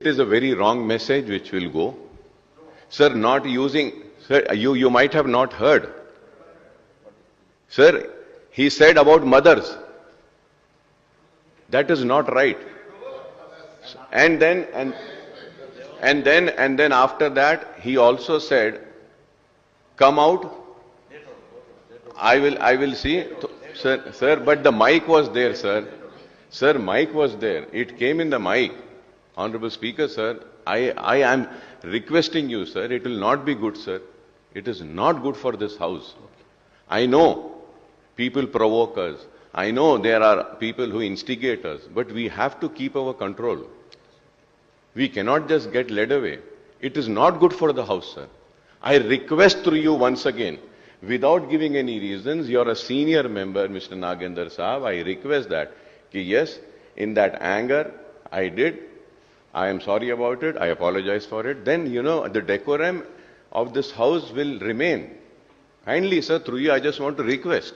It is a very wrong message which will go. Sir, not using, sir, you, you might have not heard. Sir, he said about mothers. That is not right. And then, and, and then, and then after that, he also said, come out. I will, I will see. Sir, sir, but the mic was there, sir. Sir, mic was there. It came in the mic. Honorable Speaker, sir, I, I am requesting you, sir, it will not be good, sir. It is not good for this house. I know people provoke us. I know there are people who instigate us, but we have to keep our control. We cannot just get led away. It is not good for the house, sir. I request through you once again, without giving any reasons, you are a senior member, Mr. Nagendra Saab, I request that, ki yes, in that anger, I did, I am sorry about it, I apologize for it, then, you know, the decorum of this house will remain. Kindly, sir, through you, I just want to request.